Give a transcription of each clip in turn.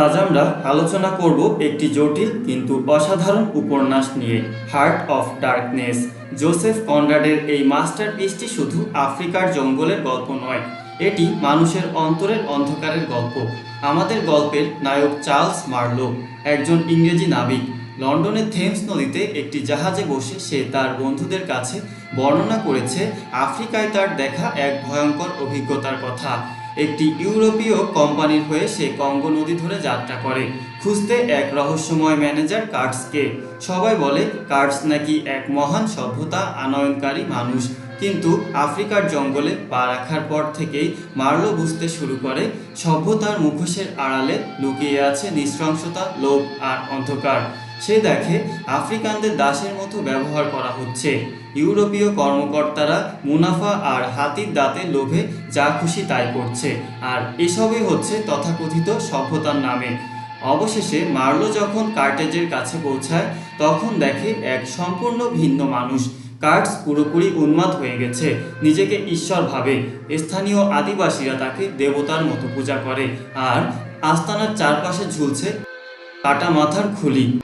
আজ আমরা আলোচনা করব একটি জটিল কিন্তু অসাধারণ উপন্যাস নিয়ে হার্ট অফ ডার্কনেস জোসেফ কনরাডের এই মাস্টারপিসটি শুধু আফ্রিকার জঙ্গলের গল্প নয়, এটি মানুষের অন্তরের অন্ধকারের গল্প। আমাদের গল্পের নায়ক চার্লস মার্লো, একজন ইংরেজি নাবিক। লন্ডনের থেমস নদীতে একটি জাহাজে বসে সে তার বন্ধুদের কাছে বর্ণনা করেছে, আফ্রিকায় তার দেখা এক ভয়ঙ্কর অভিজ্ঞতার কথা। একটি ইউরোপীয় কোম্পানির হয়ে সে কঙ্গো নদী ধরে যাত্রা করে। খুঁজতে এক রহস্যময় ম্যানেজার কার্টসকে। সবাই বলে, কার্টস নাকি এক মহান সভ্যতা, আনয়নকারী মানুষ। কিন্তু আফ্রিকার জঙ্গলে পা রাখার পর থেকেই মার্লো বুঝতে শুরু করে। সভ্যতার মুখোশের আড়ালে লুকিয়ে আছে নৃশংসতা, লোভ আর অন্ধকার। সে দেখে আফ্রিকানদের দাসের মতো ব্যবহার করা হচ্ছে। ইউরোপীয় কর্মকর্তারা মুনাফা আর হাতির দাঁতে লোভে যা খুশি তাই করছে। আর এসবই হচ্ছে তথাকথিত সভ্যতার নামে। অবশেষে মার্লো যখন কার্টেজের কাছে পৌঁছায়, তখন দেখে এক সম্পূর্ণ ভিন্ন মানুষ। কার্টস পুরোপুরি উন্মাদ হয়ে গেছে, নিজেকে ঈশ্বর ভাবে। স্থানীয় আদিবাসীরা তাকে দেবতার মতো পূজা করে। আর আস্তানার চারপাশে ঝুলছে কাটা মাথার খুলি।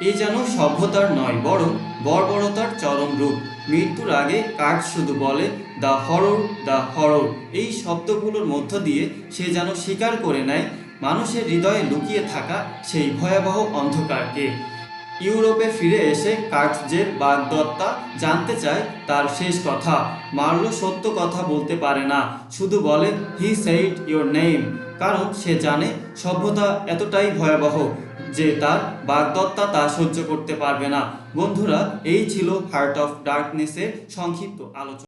এই যেন সভ্যতার নয়, বরং বর্বরতার চরম রূপ। মৃত্যুর আগে কাজ শুধু বলে দ্য হরর দ্য হরর। এই শব্দগুলোর মধ্য দিয়ে সে যেন স্বীকার করে নেয়, মানুষের হৃদয়ে লুকিয়ে থাকা সেই ভয়াবহ অন্ধকারকে। ইউরোপে ফিরে এসে কার্টজের বাগদত্তা জানতে চায় তার শেষ কথা। মার্লো সত্য কথা বলতে পারে না। শুধু বলে হি সেইড ইয়োর নেইম কারণ সে জানে সভ্যতা এতটাই ভয়াবহ যে তার বাগদত্তা তা সহ্য করতে পারবে না। বন্ধুরা, এই ছিল হার্ট অফ ডার্কনেসের সংক্ষিপ্ত আলোচনা।